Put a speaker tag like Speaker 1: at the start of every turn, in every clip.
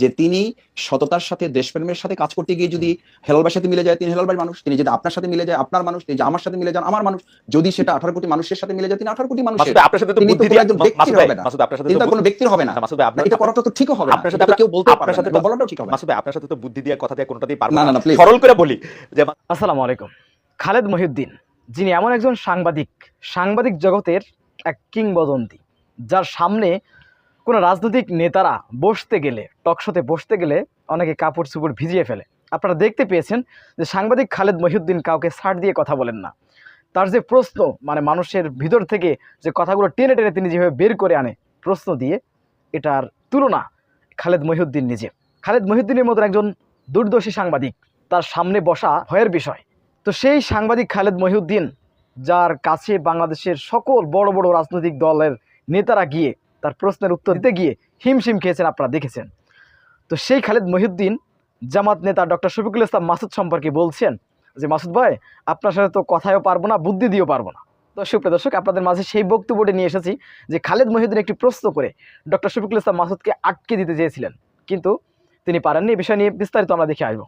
Speaker 1: যে তিনি সততার সাথে দেশপ্রেমের সাথে কাজ করতে গিয়ে যদি হেলালবার সাথে মিলে যায় তিনি হেলালবার মানুষ তিনি যদি আপনার সাথে মিলে যায় আপনার মানুষ তিনি আমার সাথে মিলে যান আমার মানুষ যদি সেটা আঠারো কোটি মানুষের সাথে মিলে যায় তিনি আঠারো কোটি
Speaker 2: ভাই, আপনার সাথে
Speaker 1: তিনি তো
Speaker 2: দিয়ে
Speaker 1: একজন ব্যক্তির হবে না।
Speaker 2: আপনার সাথে তো
Speaker 1: কোনো ব্যক্তির হবে না। এটা করাটা তো ঠিকও হবে না।
Speaker 2: আপনার সাথে
Speaker 1: কেউ বলতে
Speaker 2: আপনার সাথে
Speaker 1: বলাটাও ঠিক হবে
Speaker 2: মাসুদ আপনার সাথে তো বুদ্ধি দিয়ে কথা দিয়ে কোনোটাতেই পারব
Speaker 1: না, না, না,
Speaker 2: সরল করে বলি যে
Speaker 3: আসসালামু আলাইকুম। খালেদ মহিউদ্দিন যিনি এমন একজন সাংবাদিক সাংবাদিক জগতের এক কিংবদন্তি যার সামনে কোনো রাজনৈতিক নেতারা বসতে গেলে টকশোতে বসতে গেলে অনেকে কাপড় চুপড় ভিজিয়ে ফেলে। আপনারা দেখতে পেয়েছেন যে সাংবাদিক খালেদ মহিউদ্দিন কাউকে ছাড় দিয়ে কথা বলেন না। তার যে প্রশ্ন মানে মানুষের ভিতর থেকে যে কথাগুলো টেনে টেনে তিনি যেভাবে বের করে আনে, প্রশ্ন দিয়ে এটার তুলনা খালেদ মহিউদ্দিন নিজে। খালেদ মহিউদ্দিনের মতো একজন দূরদর্শী সাংবাদিক, তার সামনে বসা ভয়ের বিষয়। তো সেই সাংবাদিক খালেদ মহিউদ্দিন, যার কাছে বাংলাদেশের সকল বড় বড় রাজনৈতিক দলের নেতারা গিয়ে তার প্রশ্নের উত্তর দিতে গিয়ে হিমশিম খেয়েছেন আপনারা, দেখেছেন। তো সেই খালেদ মহিউদ্দিন, জামাত নেতা ডক্টর শফিকুল ইসলাম মাসুদ সম্পর্কে বলছেন যে, মাসুদ ভাই, আপনার সাথে তো কথায়ও পারব না, বুদ্ধি দিয়েও পারব না। দর্শক প্রিয় দর্শক, আপনাদের মাঝে সেই বক্তব্যটি নিয়ে এসেছি যে, খালেদ মহিউদ্দিন একটি প্রশ্ন করে ডক্টর শফিকুল ইসলাম মাসুদকে আটকে দিতে চেয়েছিলেন। কিন্তু তিনি পারেননি এই বিষয় নিয়ে বিস্তারিত আমরা দেখে আসব।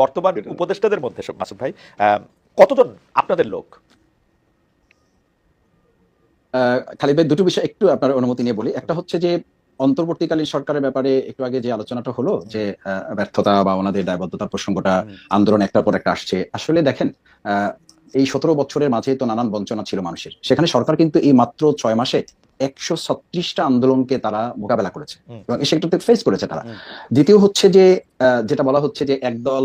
Speaker 2: বর্তমান উপদেষ্টাদের মধ্যে, মাসুদ ভাই কতজন আপনাদের লোক?
Speaker 1: খালিদ ভাই দুটো বিষয় একটু আপনার অনুমতি নিয়ে বলি। একটা হচ্ছে যে অন্তর্বর্তীকালীন সরকারের ব্যাপারে একটু আগে যে আলোচনাটা হলো যে ব্যর্থতা বা ওনাদের দায়বদ্ধতার প্রসঙ্গটা আন্দোলন একটার পর একটা আসছে। আসলে দেখেন এই সতেরো বছরের মাঝে তো নানান বঞ্চনা ছিল মানুষের। সেখানে সরকার কিন্তু এই মাত্র ছয় মাসে একশো ছত্রিশটা আন্দোলনকে তারা মোকাবেলা করেছে। এবং সেটাতে ফেস করেছে তারা। দ্বিতীয় হচ্ছে যে আহ, যেটা বলা হচ্ছে যে একদল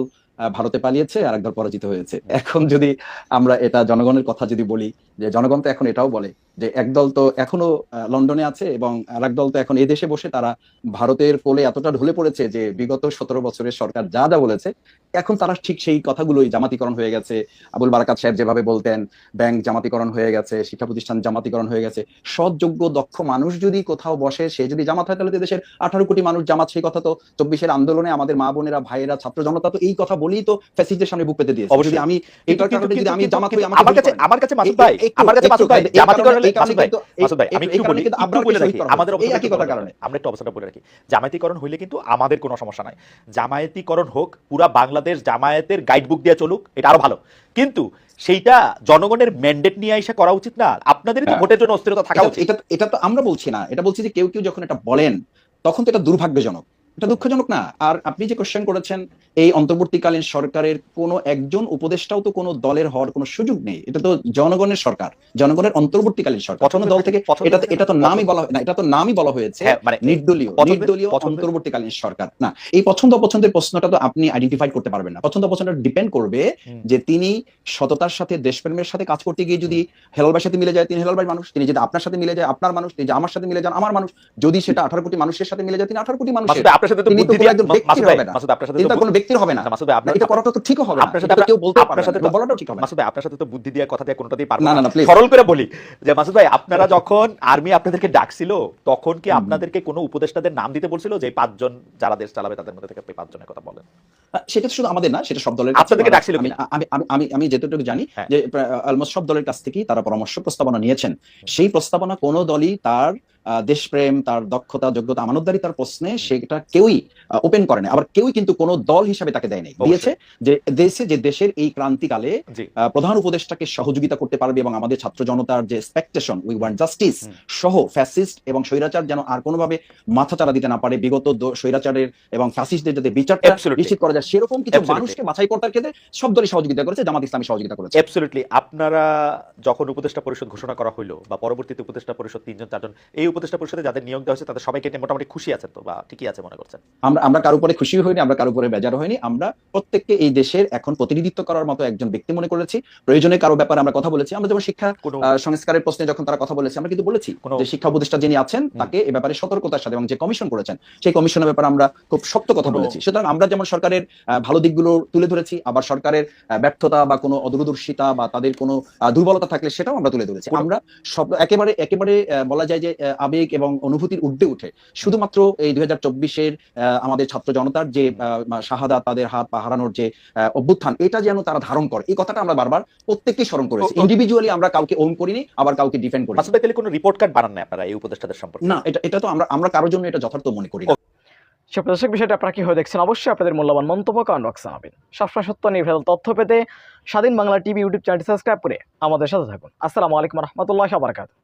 Speaker 1: ভারতে পালিয়েছে আর একদল পরাজিত হয়েছে। এখন যদি আমরা এটা জনগণের কথা যদি বলি যে জনগণ তো এখন এটাও বলে যে একদল তো এখনও লন্ডনে আছে এবং আর দল তো এখন এই দেশে বসে তারা ভারতের কোলে এতটা ঢলে পড়েছে যে বিগত সতেরো বছরের সরকার যা যা বলেছে এখন তারা ঠিক সেই কথাগুলোই জামাতিকরণ হয়ে গেছে। আবুল বারাকাত সাহেব যেভাবে বলতেন ব্যাংক জামাতিকরণ হয়ে গেছে শিক্ষা প্রতিষ্ঠান জামাতিকরণ হয়ে গেছে সৎ যোগ্য দক্ষ মানুষ যদি কোথাও বসে সে যদি জামাত হয় তাহলে দেশের আঠারো কোটি মানুষ জামাত সেই কথা তো চব্বিশের আন্দোলনে আমাদের মা বোনেরা ভাইয়েরা ছাত্র জনতা তো এই কথা বলেই তো ফ্যাসিস্টদের সামনে বুক পেতে দিয়েছে। যদি আমি এটার কারণে যদি আমি জামাত
Speaker 2: আমার কাছে আমার কাছে মাসুদ ভাই আমার কাছে মাসুদ ভাই জামাতিকরণ আমি একটু বলি একটু বলে রাখি আমাদের
Speaker 1: কারণে।
Speaker 2: আমরা একটু অবস্থাটা বলে রাখি। জামায়াতিকরণ হইলে কিন্তু আমাদের কোনো সমস্যা নাই। জামায়াতিকরণ হোক পুরা বাংলাদেশ জামায়াতের গাইড বুক দিয়ে চলুক এটা আরও ভালো। কিন্তু সেইটা জনগণের ম্যান্ডেট নিয়ে এসে করা উচিত না। আপনাদের তো
Speaker 1: হ্যাঁ।
Speaker 2: ভোটের জন্য অস্থিরতা থাকা উচিত।
Speaker 1: এটা এটা তো আমরা বলছি না। এটা বলছি যে কেউ কেউ যখন এটা বলেন তখন তো এটা দুর্ভাগ্যজনক। এটা দুঃখজনক না। আর আপনি যে কোশ্চেন করেছেন এই অন্তর্বর্তীকালীন সরকারের কোনো একজন উপদেষ্টাও তো কোনো দলের হওয়ার কোনো সুযোগ নেই। এটা তো জনগণের সরকার জনগণের অন্তর্বর্তীকালীন সরকার। কোনো দল থেকে এটা এটা তো নামই বলা হয় না এটা তো নামই বলা হয়েছে
Speaker 2: হ্যাঁ মানে
Speaker 1: নির্দলীয় নির্দলীয় অন্তর্বর্তীকালীন সরকার। না এই পছন্দ অপছন্দের প্রশ্নটা তো আপনি আইডেন্টিফাই করতে পারবেন না। পছন্দ অপছন্দ ডিপেন্ড করবে যে তিনি সততার সাথে দেশপ্রেমের সাথে কাজ করতে গিয়ে যদি হেলালবার সাথে মিলে যায় তিনি হেলালবার মানুষ তিনি যদি আপনার সাথে মিলে যায় আপনার মানুষ তিনি যে আমার সাথে মিলে যান আমার মানুষ। যদি সেটা আঠারো কোটি মানুষের সাথে মিলে যায় তিনি আঠারো কোটি মানুষের।
Speaker 2: আপনার সাথে তো বুদ্ধি দিয়ে
Speaker 1: একজন ব্যক্তির হবে না।
Speaker 2: মাসুদ আপনার সাথে তো
Speaker 1: কোনো ব্যক্তির হবে না।
Speaker 2: না, মাসুদ ভাই আপনার
Speaker 1: এটা করাটা তো ঠিক হবে না।
Speaker 2: আপনার সাথে
Speaker 1: কেউ বলতে
Speaker 2: আপনার সাথে
Speaker 1: বলাটাও ঠিক হবে
Speaker 2: মাসুদ ভাই আপনার সাথে তো বুদ্ধি দিয়ে কথা দিয়ে কোনোটাতেই পারব
Speaker 1: না,
Speaker 2: না।
Speaker 1: না, না,
Speaker 2: সরল করে বলি যে মাসুদ ভাই আপনারা যখন আর্মি আপনাদেরকে ডাকছিল তখন কি আপনাদেরকে কোনো উপদেষ্টাদের নাম দিতে বলছিল যে পাঁচজন যারা দেশ চালাবে তাদের মধ্যে থেকে আপনি পাঁচজনের কথা বলেন?
Speaker 1: সেটা শুধু আমাদের না সেটা সব দলের
Speaker 2: আপনাদেরকে ডাকছিল
Speaker 1: আমি আমি যেটুকু জানি
Speaker 2: হ্যাঁ।
Speaker 1: যে অলমোস্ট সব দলের কাছ থেকেই তারা পরামর্শ প্রস্তাবনা নিয়েছেন। সেই প্রস্তাবনা কোনো দলই তার দেশপ্রেম তার দক্ষতা যোগ্যতা আমানতদারি তার প্রশ্নে সেটা কেউই ওপেন করেনি আবার কেউই কিন্তু কোনো দল হিসাবে তাকে দেয় নাই। দিয়েছে যে দেশে যে দেশের এই ক্রান্তিকালে প্রধান উপদেষ্টাকে সহযোগিতা করতে পারবে এবং আমাদের ছাত্র জনতার যে এক্সপেকটেশন উই ওয়ান্ট জাস্টিস সহ ফ্যাসিস্ট এবং স্বৈরাচার যেন আর কোনোভাবে মাথা চারা দিতে না পারে বিগত স্বৈরাচারের এবং ফ্যাসিস্টদের যাতে বিচারটা নিশ্চিত করা যায় সেরকম কিছু মানুষকে বাছাই করার ক্ষেত্রে সব দলই সহযোগিতা করেছে জামাত ইসলামী সহযোগিতা করেছে।
Speaker 2: অ্যাবসলিউটলি আপনারা যখন উপদেষ্টা পরিষদ ঘোষণা করা হলো বা পরবর্তীতে উপদেষ্টা পরিষদ তিনজন চারজন এই উপদেষ্টা পরিষদে যাদের নিয়োগ দেওয়া হয়েছে তাদের সবাইকে মোটামুটি খুশি আছেন তো বা ঠিকই আছে মনে করছেন?
Speaker 1: আমরা আমরা কারও উপরে খুশি হইনি আমরা কারও উপরে বেজার হইনি। আমরা প্রত্যেককে এই দেশের এখন প্রতিনিধিত্ব করার মতো একজন ব্যক্তি মনে করেছি। প্রয়োজনে কারও ব্যাপারে আমরা কথা বলেছি। আমরা যেমন শিক্ষা সংস্কারের প্রশ্নে যখন তারা কথা বলেছে আমরা কিন্তু বলেছি যে শিক্ষা উপদেষ্টা যিনি আছেন তাকে এ ব্যাপারে সতর্কতার সাথে এবং যে কমিশন করেছেন সেই কমিশনের ব্যাপারে আমরা খুব শক্ত কথা বলেছি। সুতরাং আমরা যেমন সরকারের ভালো দিকগুলো তুলে ধরেছি আবার সরকারের ব্যর্থতা বা কোনো অদূরদর্শিতা বা তাদের কোনো দুর্বলতা থাকলে সেটাও আমরা তুলে ধরেছি। আমরা সব একেবারে একেবারে বলা যায় যে আবেগ এবং অনুভূতির ঊর্ধ্বে উঠে। শুধুমাত্র এই দুই হাজার চব্বিশের আমাদের ছাত্র জনতার যে শাহাদা তাদের হাত পা হারানোর যে অভ্যুত্থান এটা যেন তারা ধারণ করে। এই কথাটা আমরা বারবার প্রত্যেককে স্মরণ করেছি। ইন্ডিভিজুয়ালি আমরা কাউকে ওন করিনি আবার কাউকে ডিফেন্ড করি
Speaker 2: ভাই তাহলে কোনো রিপোর্ট কার্ড বানান না আপনারা এই উপদেষ্টাদের সম্পর্কে?
Speaker 1: না এটা এটা তো আমরা আমরা কারোর জন্য এটা যথার্থ মনে করি না।
Speaker 3: সে প্রদর্শক বিষয়টা আপনারা কি হয়ে দেখছেন? অবশ্যই আপনাদের মূল্যবান মন্তব্য কমেন্ট বক্সে জানাবেন। সবসময় সত্য নির্ভেজাল তথ্য পেতে স্বাধীন বাংলা টিভি ইউটিউব চ্যানেলটি সাবস্ক্রাইব করে আমাদের সাথে থাকুন। আসসালামু আলাইকুম রহমতুল্লাহ বারকাত